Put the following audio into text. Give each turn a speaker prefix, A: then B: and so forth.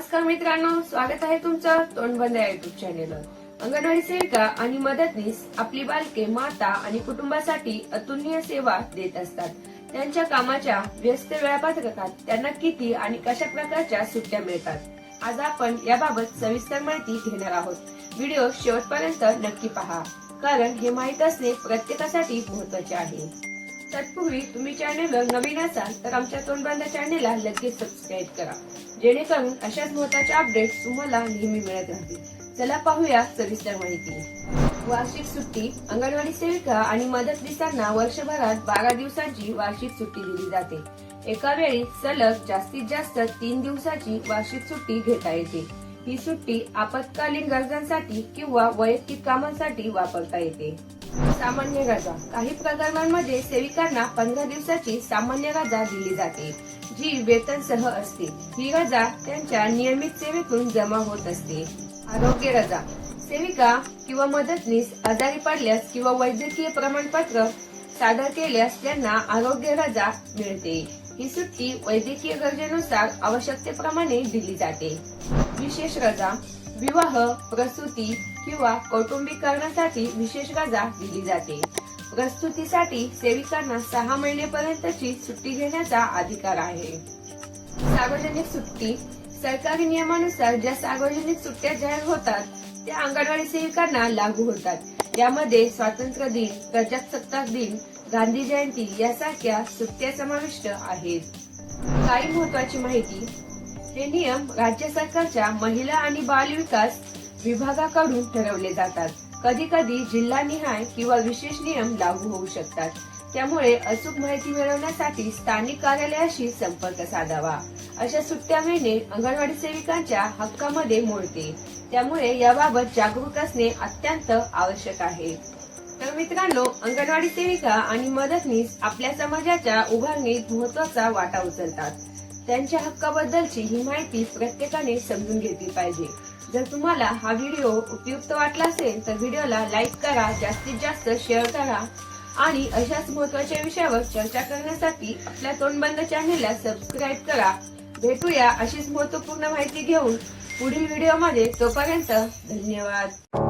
A: नमस्कार मित्रांनो स्वागत आहे तुमचं तोंडबंद या युट्यूब चॅनेलवर अंगणवाडी सेविका आणि मदतनीस आपली बालके माता आणि कुटुंबासाठी अतुलनीय सेवा देत असतात. त्यांच्या कामाच्या व्यस्त वेळापत्रकात त्यांना किती आणि कशा प्रकारच्या सुट्ट्या मिळतात आज आपण याबाबत सविस्तर माहिती घेणार आहोत. व्हिडिओ शेवटपर्यंत नक्की पहा कारण हे माहीत असणे प्रत्येकासाठी महत्त्वाचे आहे. तत्पूर्वी तुम्ही चॅनेलवर नवीन असाल तर आमच्या तोंडबांधा चॅनेलला लगेच सबस्क्राईब करा. जेणेकरून अशाच महत्त्वाच्या अपडेट तुम्हाला नेहमी मिळत राहतील. चला पाहूया सविस्तर माहिती. वार्षिक सुट्टी अंगणवाडी सेविका आणि मदतनीसांना वर्षभरात बारा दिवसांची वार्षिक सुट्टी दिली जाते. एका वेळी सलग जास्तीत जास्त तीन दिवसाची वार्षिक सुट्टी घेता येते. ही सुट्टी आपत्कालीन गरजांसाठी किंवा वैयक्तिक कामांसाठी वापरता येते. सामान्य रजा काही प्रकरणांमध्ये सेविकांना पंधरा दिवसाची सामान्य रजा दिली जाते जी वेतनसह असते. ही रजा त्यांच्या नियमित सेवेतून जमा होत असते. आरोग्य रजा सेविका किंवा मदतनीस आजारी पडल्यास किंवा वैद्यकीय प्रमाणपत्र सादर केल्यास त्यांना आरोग्य रजा मिळते. ही सुट्टी वैद्यकीय गरजेनुसार आवश्यकतेप्रमाणे दिली जाते. विशेष रजा विवाह प्रसूती किंवा कौटुंबिक कारणासाठी विशेष रजा दिली जाते. प्रस्तुतीसाठी सेविकांना सहा महिनेपर्यंतची सुट्टी घेण्याचा अधिकार आहे. सार्वजनिक सुट्टी सरकारी नियमानुसार ज्या सार्वजनिक सुट्ट्या जाहीर होतात त्या अंगणवाडी सेविकांना लागू होतात. यामध्ये स्वातंत्र्य दिन प्रजासत्ताक दिन गांधी जयंती यासारख्या सुट्ट्या समाविष्ट आहेत. काही महत्वाची माहिती हे नियम राज्य सरकारच्या महिला आणि बाल विकास विभागाकडून ठरवले जातात. कधी कधी जिल्हानिहाय किंवा विशेष नियम लागू होऊ शकतात. त्यामुळे अचूक माहिती मिळवण्यासाठी स्थानिक कार्यालयाशी संपर्क साधावा. अशा सुट्ट्या मिळणे अंगणवाडी सेविकांच्या हक्कामध्ये मोडते. त्यामुळे याबाबत जागरूक असणे अत्यंत आवश्यक आहे. तर मित्रांनो अंगणवाडी सेविका आणि मदतनीस आपल्या समाजाच्या उभारणीत महत्त्वाचा वाटा उचलतात. त्यांच्या हक्काबद्दलची ही माहिती प्रत्येकाने समजून घेतली पाहिजे. जर तुम्हाला हा व्हिडिओ उपयुक्त वाटला असेल तर व्हिडिओला लाईक करा जास्तीत जास्त शेअर करा आणि अशाच महत्त्वाच्या विषयावर चर्चा करण्यासाठी आपल्या तोंडबंद चॅनेलला सबस्क्राईब करा. भेटूया अशीच महत्त्वपूर्ण माहिती घेऊन पुढील व्हिडिओमध्ये. तोपर्यंत धन्यवाद.